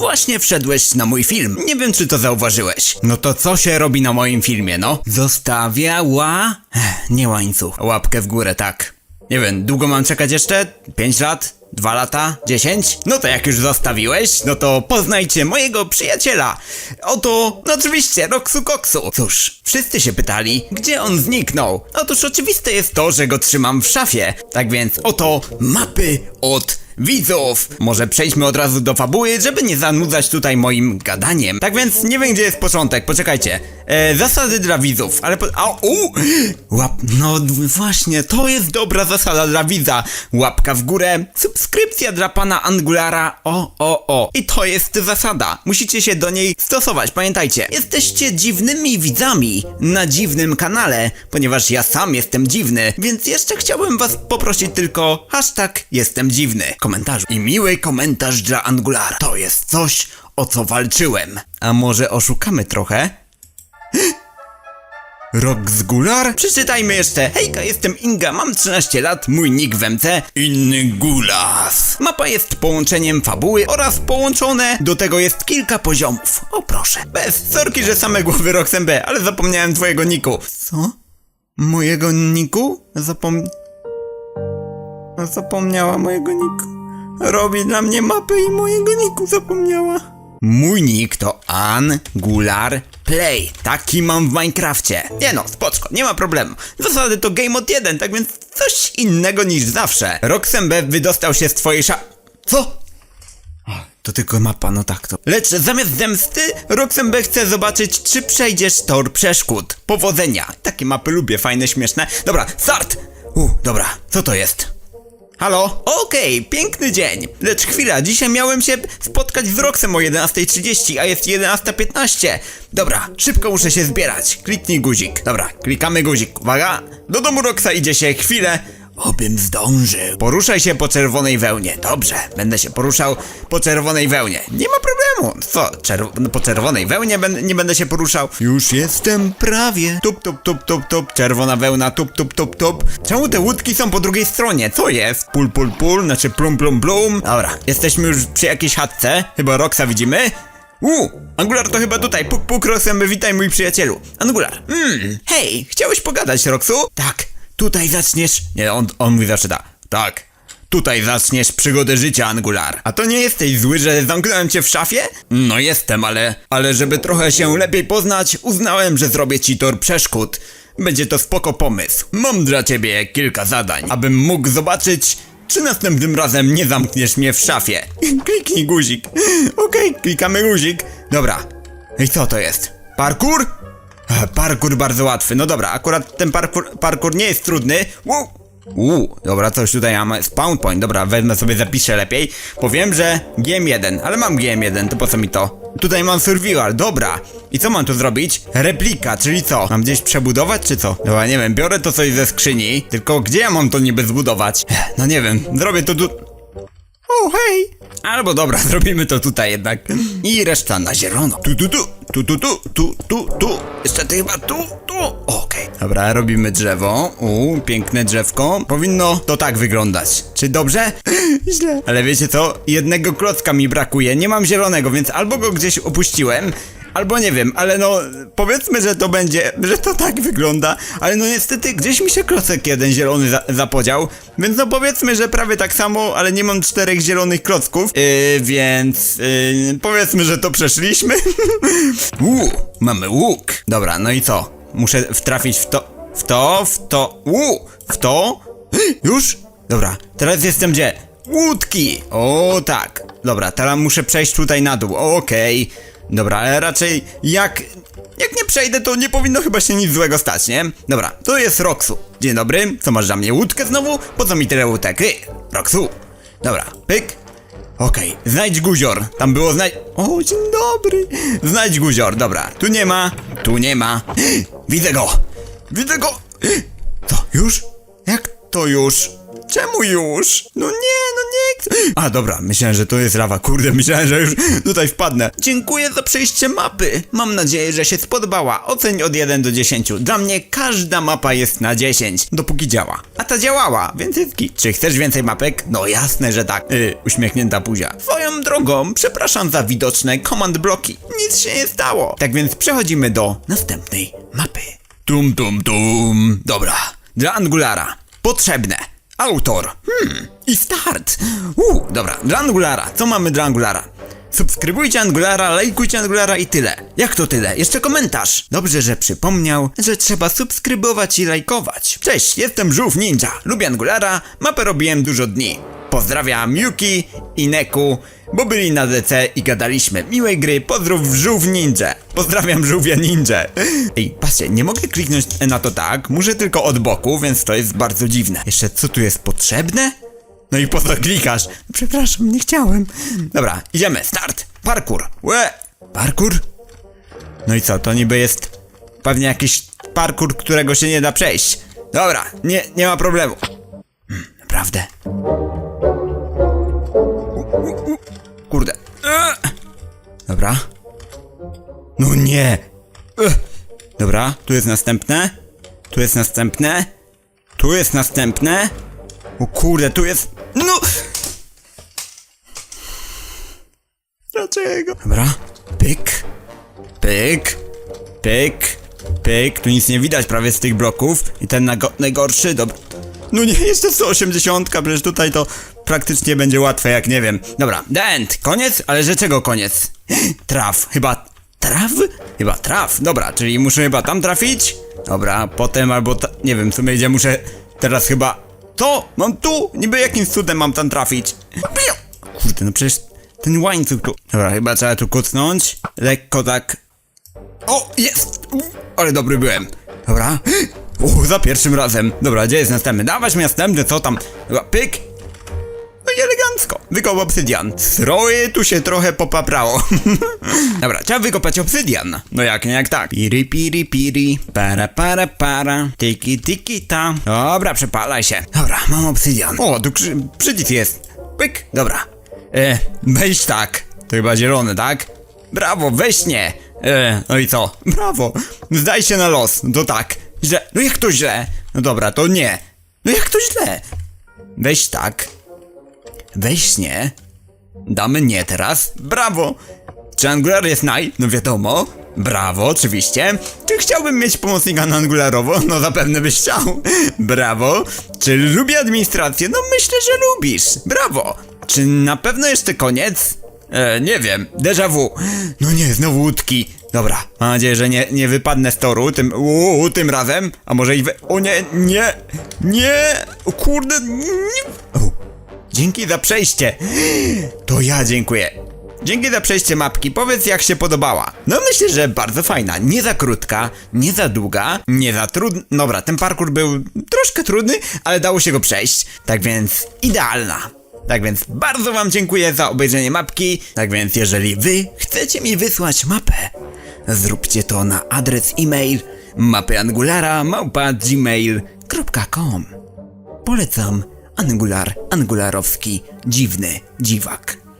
Właśnie wszedłeś na mój film. Nie wiem, czy to zauważyłeś. No to co się robi na moim filmie, no? Zostawiała... Ech, Nie łańcuch. Łapkę w górę, tak. Nie wiem, długo mam czekać jeszcze? 5 lat? 2 lata? 10? No to jak już zostawiłeś, no to poznajcie mojego przyjaciela. Oto, no oczywiście, Roxu Koksu. Cóż, wszyscy się pytali, gdzie on zniknął. Otóż oczywiste jest to, że go trzymam w szafie. Tak więc oto mapy od widzów. Może przejdźmy od razu do fabuły, żeby nie zanudzać tutaj moim gadaniem. Tak więc nie wiem, gdzie jest początek, poczekajcie. E, zasady dla widzów, ale po... A, u! Łap... No właśnie, to jest dobra zasada dla widza. Łapka w górę, subskrypcja dla pana Angulara, o, o, o. I to jest zasada. Musicie się do niej stosować, pamiętajcie. Jesteście dziwnymi widzami na dziwnym kanale, ponieważ ja sam jestem dziwny, więc jeszcze chciałbym was poprosić tylko hashtag jestem dziwny. Komentarz i miły komentarz dla Angulara. To jest coś, o co walczyłem. A może oszukamy trochę? Rok z Gular? Przeczytajmy jeszcze. Hejka, jestem Inga, mam 13 lat, mój nick w MC. Inny Gulas. Mapa jest połączeniem fabuły oraz połączone do tego jest kilka poziomów. O proszę. Bez sorki, że same głowy Roxem B, ale zapomniałem twojego niku. Co? Mojego niku? Zapom... Zapomniała mojego niku. Robi dla mnie mapę i mojego niku zapomniała. Mój nick to Angular Play. Taki mam w Minecrafcie. Nie no, spoczko, nie ma problemu. Zasady to Game Mode 1, tak więc coś innego niż zawsze. Roxembe wydostał się z twojej sza... Co? To tylko mapa, no tak to. Lecz zamiast zemsty, Roxembe chce zobaczyć, czy przejdziesz tor przeszkód. Powodzenia. Takie mapy lubię, fajne, śmieszne. Dobra, start! U, dobra, co to jest? Halo? Okej, piękny dzień. Lecz chwila, dzisiaj miałem się spotkać z Roxem o 11.30, a jest 11.15. Dobra, szybko muszę się zbierać. Kliknij guzik. Dobra, klikamy guzik. Uwaga, do domu Roxa idzie się chwilę. Obym zdążył. Poruszaj się po czerwonej wełnie. Dobrze, będę się poruszał po czerwonej wełnie. Nie ma problemu. Co, czerw po czerwonej wełnie ben nie będę się poruszał? Już jestem prawie. Tup, tup, tup, tup, tup. Czerwona wełna, tup, tup, tup, tup. Czemu te łódki są po drugiej stronie? Co jest? Pul, pul, pul, znaczy plum, plum, plum. Dobra, jesteśmy już przy jakiejś chatce. Chyba Roxa widzimy. U, Angular to chyba tutaj. Puk, puk, Roxem, witaj mój przyjacielu. Angular, mmm, hej, chciałeś pogadać, Roxu? Tak, tutaj zaczniesz... Nie, on, on mówi zawsze tak. Tak, tutaj zaczniesz przygodę życia, Angular. A to nie jesteś zły, że zamknąłem cię w szafie? No jestem, ale... Ale żeby trochę się lepiej poznać, uznałem, że zrobię ci tor przeszkód. Będzie to spoko pomysł. Mam dla ciebie kilka zadań, abym mógł zobaczyć, czy następnym razem nie zamkniesz mnie w szafie? Kliknij guzik. Okej, klikamy guzik. Dobra. I co to jest? Parkour? Parkour bardzo łatwy. No dobra, akurat ten parkour, parkour nie jest trudny. Uuu, dobra, coś tutaj mam. Spawn point, dobra, wezmę sobie, zapiszę lepiej. Powiem, że GM1, ale mam GM1, to po co mi to? Tutaj mam survival, dobra. I co mam tu zrobić? Replika, czyli co? Mam gdzieś przebudować, czy co? Dobra, nie wiem, biorę to coś ze skrzyni, tylko gdzie ja mam to niby zbudować? No nie wiem, zrobię to tu... O, hej! Albo dobra, zrobimy to tutaj jednak. I reszta na zielono. Tu, tu, tu, tu, tu, tu, tu, tu, tu. Ty chyba tu, tu. Oh, Okej. Dobra, robimy drzewo. U, piękne drzewko. Powinno to tak wyglądać. Czy dobrze? Źle. Ale wiecie co? Jednego klocka mi brakuje. Nie mam zielonego, więc albo go gdzieś opuściłem, Albo nie wiem, ale no powiedzmy, że to będzie, że to tak wygląda, ale no niestety gdzieś mi się klocek jeden zielony za zapodział, więc no powiedzmy, że prawie tak samo, ale nie mam czterech zielonych klocków, yy, więc yy, powiedzmy, że to przeszliśmy. Uuu, mamy łuk. Dobra, no i co? Muszę wtrafić w to, w to, w to, uuu, w to, już? Dobra, teraz jestem gdzie? Łódki! O tak. Dobra, teraz muszę przejść tutaj na dół. Okej. Dobra, ale raczej jak... Jak nie przejdę, to nie powinno chyba się nic złego stać, nie? Dobra, to jest Roxu. Dzień dobry, co masz dla mnie łódkę znowu? Po co mi tyle łódek? Ej, Roxu. Dobra, pyk. Okej, znajdź guzior. Tam było znajdź... O, dzień dobry. Znajdź guzior, dobra. Tu nie ma, tu nie ma. Widzę go. Widzę go. Co, już? Jak to już? Czemu już? No nie, no nie A dobra, myślałem, że to jest lawa. Kurde, myślałem, że już tutaj wpadnę. Dziękuję za przejście mapy. Mam nadzieję, że się spodobała. Oceń od 1 do 10. Dla mnie każda mapa jest na 10, dopóki działa. A ta działała, więc jest git. Czy chcesz więcej mapek? No jasne, że tak. Yy, uśmiechnięta puzia. Swoją drogą, przepraszam za widoczne command bloki. Nic się nie stało. Tak więc przechodzimy do następnej mapy. Tum, tum, tum. Dobra. Dla Angulara. Potrzebne. Autor. Hmm. I start. Uuu, dobra. Dla Angulara. Co mamy dla Angulara? Subskrybujcie Angulara, lajkujcie Angulara i tyle. Jak to tyle? Jeszcze komentarz. Dobrze, że przypomniał, że trzeba subskrybować i lajkować. Cześć, jestem Żółw Ninja. Lubię Angulara, mapę robiłem dużo dni. Pozdrawiam Yuki i Neku, bo byli na DC i gadaliśmy. Miłej gry, pozdrów Żółw Ninja. Pozdrawiam Żółwia Ninja. Ej, patrzcie, nie mogę kliknąć na to tak, muszę tylko od boku, więc to jest bardzo dziwne. Jeszcze co tu jest potrzebne? No i po co klikasz? Przepraszam, nie chciałem. Dobra, idziemy, start. Parkour. Łe. Parkour? No i co, to niby jest pewnie jakiś parkour, którego się nie da przejść. Dobra, nie, nie ma problemu. Hmm, naprawdę. Kurde. Dobra. No nie. Dobra, tu jest następne. Tu jest następne. Tu jest następne. O kurde, tu jest. No! Dlaczego? Dobra. Pyk. Pyk. Pyk. Pyk. Tu nic nie widać prawie z tych bloków. I ten najgorszy, dobra. No nie, jeszcze 180, przecież tutaj to praktycznie będzie łatwe, jak nie wiem. Dobra, the end. Koniec? Ale że czego koniec? Traf. Chyba traf? Chyba traf. Dobra, czyli muszę chyba tam trafić? Dobra, potem albo. Nie wiem, w sumie gdzie muszę teraz chyba... To! Mam tu! Niby jakim cudem mam tam trafić? Kurde, no przecież ten łańcuch tu... Dobra, chyba trzeba tu kucnąć. Lekko tak... O, jest! Ale dobry byłem. Dobra. U, za pierwszym razem. Dobra, gdzie jest następny? Dawać mi następny, co tam? Chyba pyk. Wykop obsydian. Stroje tu się trochę popaprało. Dobra, trzeba wykopać obsydian. No jak nie jak tak. Piri piri piri. Para para para. Tiki tiki ta. Dobra, przepalaj się. Dobra, mam obsydian. O, tu krzy- przycisk jest. Pyk. Dobra. E, weź tak. To chyba zielony, tak? Brawo, weź nie. E, no i co? Brawo. Zdaj się na los. To tak. Źle. No jak to źle? No dobra, to nie. No jak to źle? Weź tak. Weź nie. Damy nie teraz. Brawo! Czy Angular jest naj? No wiadomo. Brawo, oczywiście. Czy chciałbym mieć pomocnika na Angularowo? No zapewne byś chciał. Brawo. Czy lubię administrację? No myślę, że lubisz. Brawo. Czy na pewno jeszcze koniec? E, nie wiem. Déjà vu. No nie, znowu łódki. Dobra, mam nadzieję, że nie, nie wypadnę z toru tym, uu, tym razem. A może i we... O nie, nie, nie. O kurde, nie. O. Dzięki za przejście. To ja dziękuję. Dzięki za przejście mapki. Powiedz jak się podobała. No myślę, że bardzo fajna. Nie za krótka, nie za długa, nie za trudna. Dobra, ten parkour był troszkę trudny, ale dało się go przejść. Tak więc idealna. Tak więc bardzo wam dziękuję za obejrzenie mapki. Tak więc jeżeli wy chcecie mi wysłać mapę, zróbcie to na adres e-mail mapyangulara.gmail.com Polecam Angular, Angularowski, dziwny dziwak.